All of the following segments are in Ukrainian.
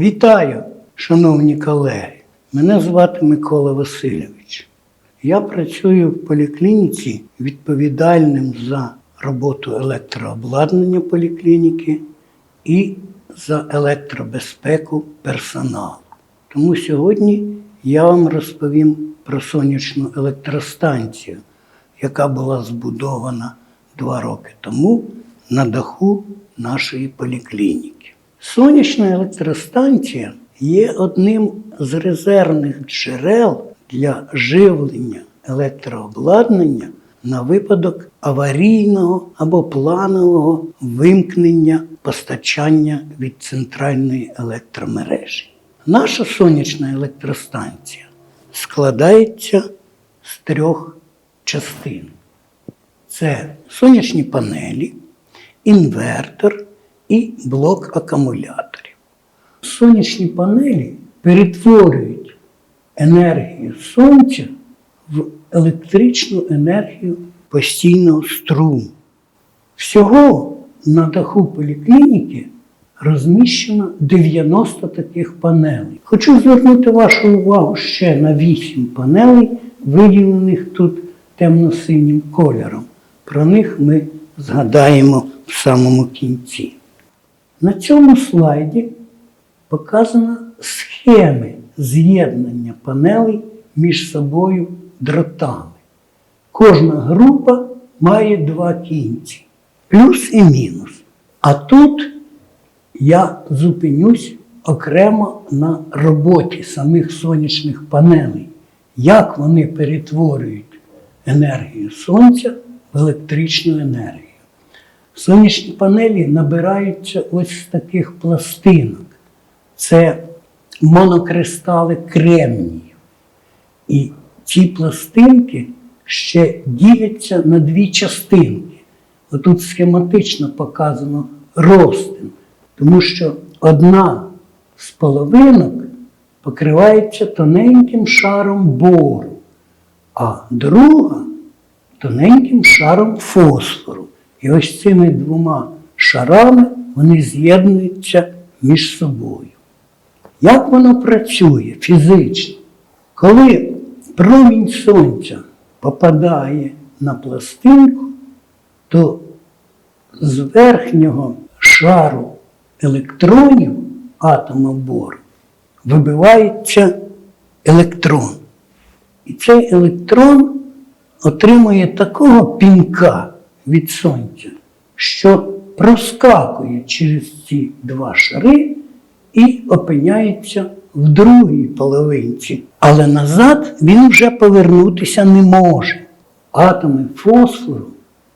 Вітаю, шановні колеги! Мене звати Микола Васильович. Я працюю в поліклініці відповідальним за роботу електрообладнання поліклініки і за електробезпеку персоналу. Тому сьогодні я вам розповім про сонячну електростанцію, яка була збудована два роки тому на даху нашої поліклініки. Сонячна електростанція є одним з резервних джерел для живлення електрообладнання на випадок аварійного або планового вимкнення постачання від центральної електромережі. Наша сонячна електростанція складається з трьох частин: це сонячні панелі, інвертор і блок акумуляторів. Сонячні панелі перетворюють енергію сонця в електричну енергію постійного струму. Всього на даху поліклініки розміщено 90 таких панелей. Хочу звернути вашу увагу ще на 8 панелей, виділених тут темно-синім кольором. Про них ми згадаємо в самому кінці. На цьому слайді показано схеми з'єднання панелей між собою дротами. Кожна група має два кінці плюс і мінус. А тут я зупинюсь окремо на роботі самих сонячних панелей, як вони перетворюють енергію сонця в електричну енергію. Сонячні панелі набираються ось з таких пластинок. Це монокристали кремнію. І ці пластинки ще діляться на дві частинки. Отут схематично показано розтин, тому що одна з половинок покривається тоненьким шаром бору, а друга тоненьким шаром фосфору. І ось цими двома шарами вони з'єднуються між собою. Як воно працює фізично? Коли промінь сонця попадає на пластинку, то з верхнього шару електронів атома бору вибивається електрон. І цей електрон отримує такого пінка від сонця, що проскакує через ці два шари і опиняється в другій половинці. Але назад він вже повернутися не може. Атоми фосфору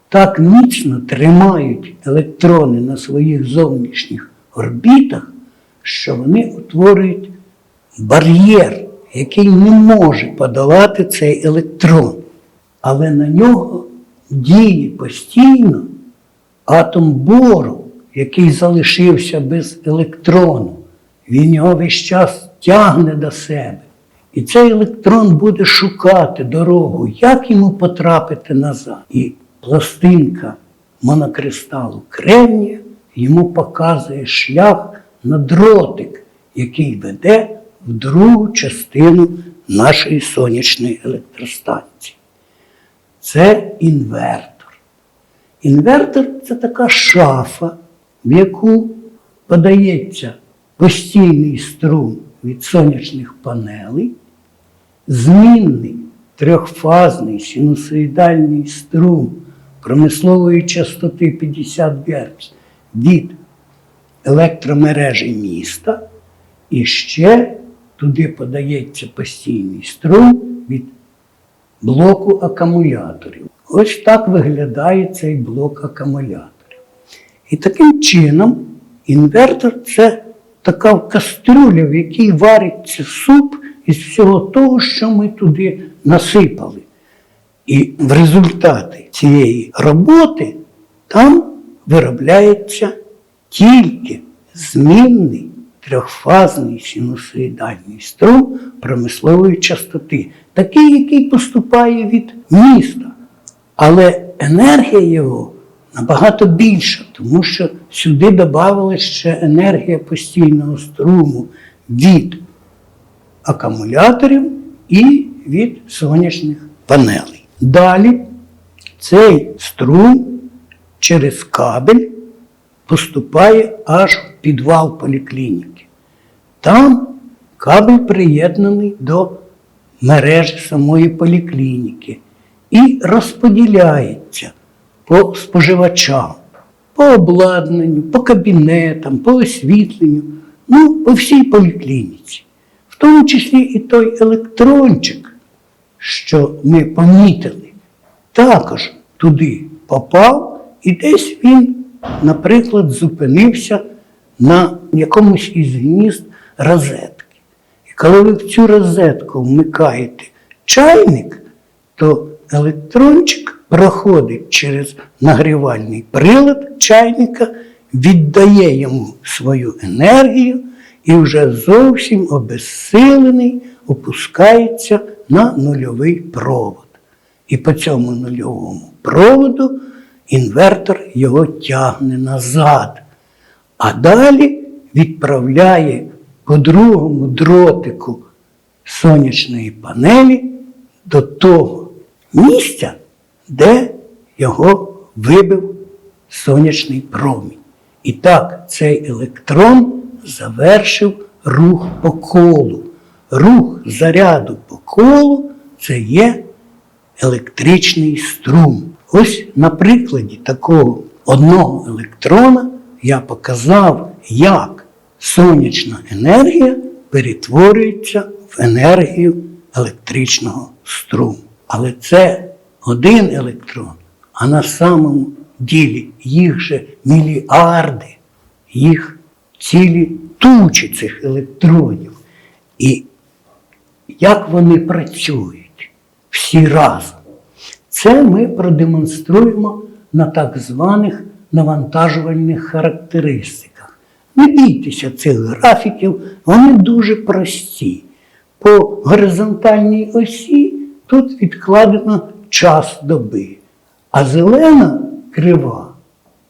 так міцно тримають електрони на своїх зовнішніх орбітах, що вони утворюють бар'єр, який не може подолати цей електрон. Але на нього діє постійно атом бору, який залишився без електрону. Він його весь час тягне до себе. І цей електрон буде шукати дорогу, як йому потрапити назад. І пластинка монокристалу кремнія йому показує шлях на дротик, який веде в другу частину нашої сонячної електростанції. Це інвертор. Інвертор це така шафа, в яку подається постійний струм від сонячних панелей, змінний трьохфазний синусоїдальний струм промислової частоти 50 Гц від електромережі міста, і ще туди подається постійний струм від блоку акумуляторів. Ось так виглядає цей блок акумуляторів. І таким чином інвертор це така кастрюля, в якій вариться суп із всього того, що ми туди насипали. І в результаті цієї роботи там виробляється тільки змінний трьохфазний синусоїдальний струм промислової частоти, такий, який поступає від міста. Але енергія його набагато більша, тому що сюди додавалася ще енергія постійного струму від акумуляторів і від сонячних панелей. Далі цей струм через кабель поступає аж в підвал поліклініки. Там кабель приєднаний до мережі самої поліклініки і розподіляється по споживачам, по обладнанню, по кабінетам, по освітленню, ну, по всій поліклініці. В тому числі і той електрончик, що ми помітили, також туди попав, і десь він, наприклад, зупинився на якомусь із гнізд розетки. І коли ви в цю розетку вмикаєте чайник, то електрончик проходить через нагрівальний прилад чайника, віддає йому свою енергію і вже зовсім обезсилений опускається на нульовий провод. І по цьому нульовому проводу інвертор його тягне назад, а далі відправляє по другому дротику сонячної панелі до того місця, де його вибив сонячний промінь. І так цей електрон завершив рух по колу. Рух заряду по колу це є електричний струм. Ось на прикладі такого одного електрона я показав, як сонячна енергія перетворюється в енергію електричного струму. Але це один електрон, а на самому ділі їх же мільярди, їх цілі тучі цих електронів. І як вони працюють всі разом. Це ми продемонструємо на так званих навантажувальних характеристиках. Не бійтеся цих графіків, вони дуже прості. По горизонтальній осі тут відкладено час доби, а зелена крива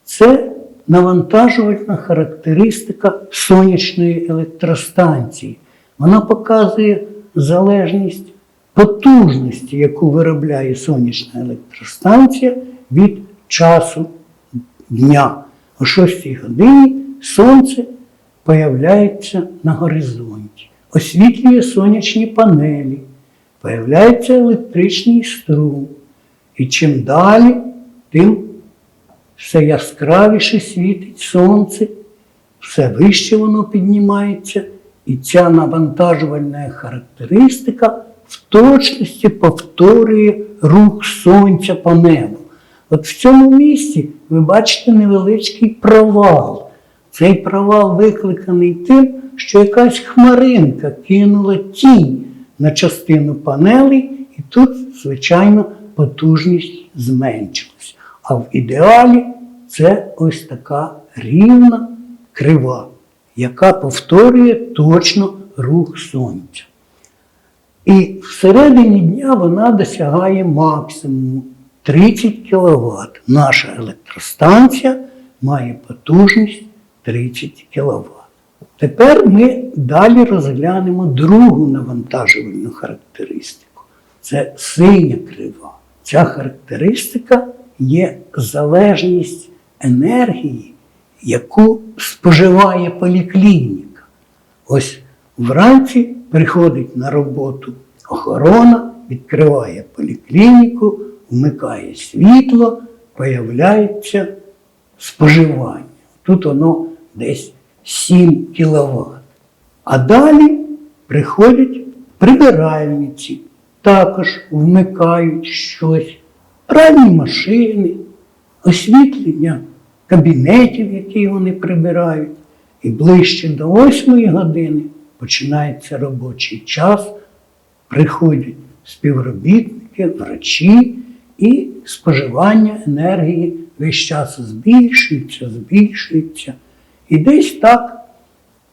це навантажувальна характеристика сонячної електростанції. Вона показує залежність потужності, яку виробляє сонячна електростанція від часу дня. О 6 годині сонце появляється на горизонті, освітлює сонячні панелі, появляється електричний струм. І чим далі, тим все яскравіше світить сонце, все вище воно піднімається, і ця навантажувальна характеристика в точності повторює рух сонця по небу. От в цьому місці ви бачите невеличкий провал. Цей провал викликаний тим, що якась хмаринка кинула тінь на частину панелей, і тут, звичайно, потужність зменшилась. А в ідеалі це ось така рівна крива, яка повторює точно рух сонця. І всередині дня вона досягає максимуму 30 кВт. Наша електростанція має потужність 30 кВт. Тепер ми далі розглянемо другу навантажувальну характеристику. Це синя крива. Ця характеристика є залежність енергії, яку споживає поліклініка. Ось вранці приходить на роботу охорона, відкриває поліклініку, вмикає світло, появляється споживання. Тут воно десь 7 кВт. А далі приходять прибиральниці, також вмикають щось, пральні машини, освітлення кабінетів, які вони прибирають. І ближче до 8 години починається робочий час, приходять співробітники, врачі, і споживання енергії весь час збільшується, збільшується. І десь так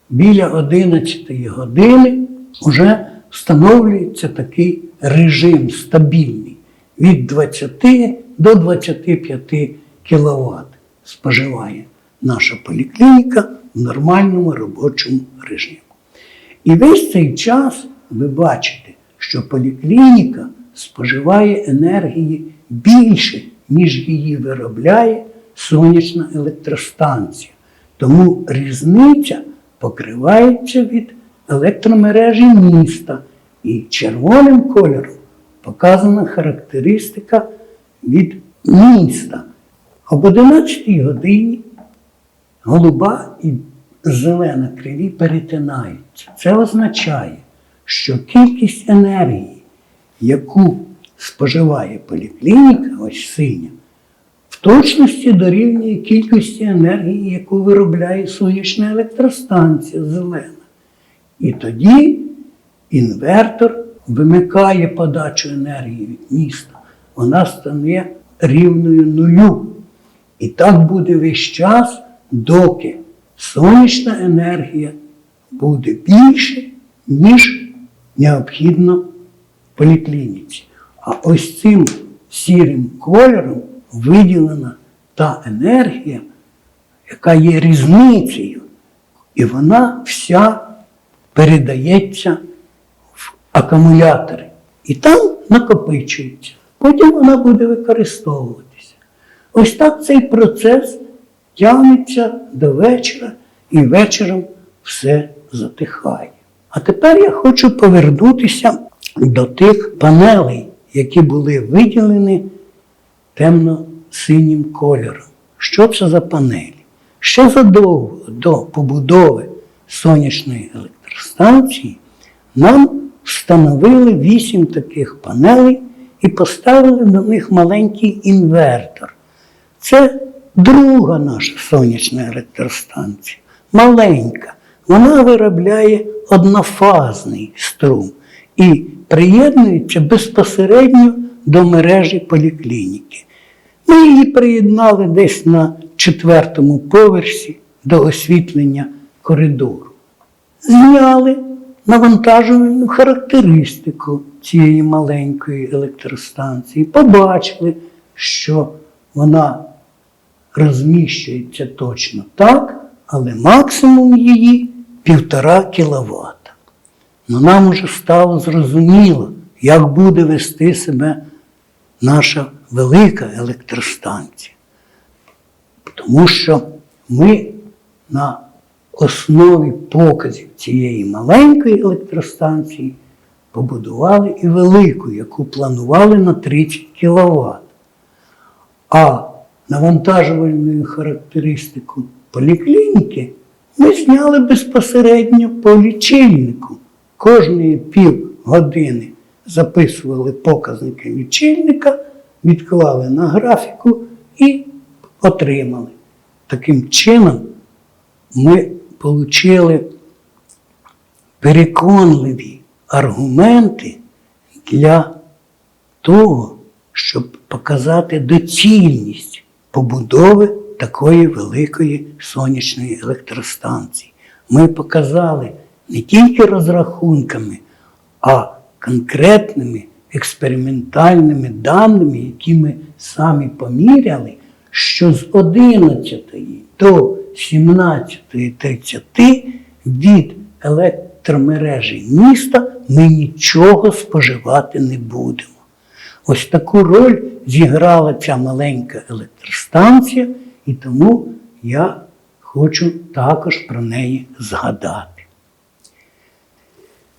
біля 11 години вже встановлюється такий режим стабільний від 20 до 25 кВт споживає наша поліклініка в нормальному робочому режимі. І весь цей час ви бачите, що поліклініка споживає енергії більше, ніж її виробляє сонячна електростанція. Тому різниця покривається від електромережі міста. І червоним кольором показана характеристика від міста. Об 11 годині голуба і зелена криві перетинаються. Це означає, що кількість енергії, яку споживає поліклініка, ось синя, в точності дорівнює кількості енергії, яку виробляє сонячна електростанція зелена. І тоді інвертор вимикає подачу енергії від міста. Вона стане рівною нулю. І так буде весь час, доки сонячна енергія буде більше, ніж необхідно в поліклініці. А ось цим сірим кольором виділена та енергія, яка є різницею, і вона вся передається в акумулятори. І там накопичується. Потім вона буде використовуватися. Ось так цей процес тягнеться до вечора, і вечором все затихає. А тепер я хочу повернутися до тих панелей, які були виділені темно-синім кольором. Що це за панелі? Ще задовго до побудови сонячної електростанції нам встановили вісім таких панелей і поставили до них маленький інвертор. Це друга наша сонячна електростанція, маленька. Вона виробляє однофазний струм і приєднується безпосередньо до мережі поліклініки. Ми її приєднали десь на четвертому поверсі до освітлення коридору. Зняли навантажувальну характеристику цієї маленької електростанції, побачили, що вона розміщується точно так, але максимум її півтора кіловата. Ну нам уже стало зрозуміло, як буде вести себе наша велика електростанція. Тому що ми на основі показів цієї маленької електростанції побудували і велику, яку планували на 30 кВт. А навантажувальну характеристику поліклініки ми зняли безпосередньо по лічильнику. Кожної пів години записували показники лічильника, відклали на графіку і отримали. Таким чином ми отримали переконливі аргументи для того, щоб показати доцільність побудови такої великої сонячної електростанції. Ми показали не тільки розрахунками, а конкретними експериментальними даними, які ми самі поміряли, що з 11 до 17.30 від електромережі міста ми нічого споживати не будемо. Ось таку роль зіграла ця маленька електростанція, і тому я хочу також про неї згадати.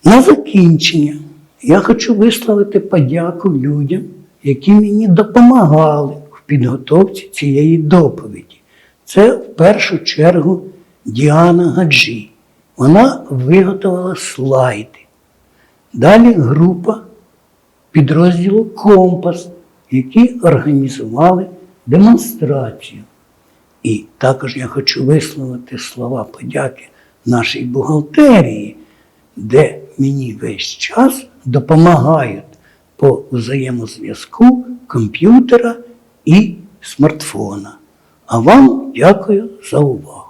На закінчення я хочу висловити подяку людям, які мені допомагали в підготовці цієї доповіді. Це в першу чергу Діана Гаджі. Вона виготовила слайди. Далі група підрозділу Компас, які організували демонстрацію. І також я хочу висловити слова подяки нашій бухгалтерії, де мені весь час допомагають по взаємозв'язку комп'ютера і смартфона. А вам дякую за увагу.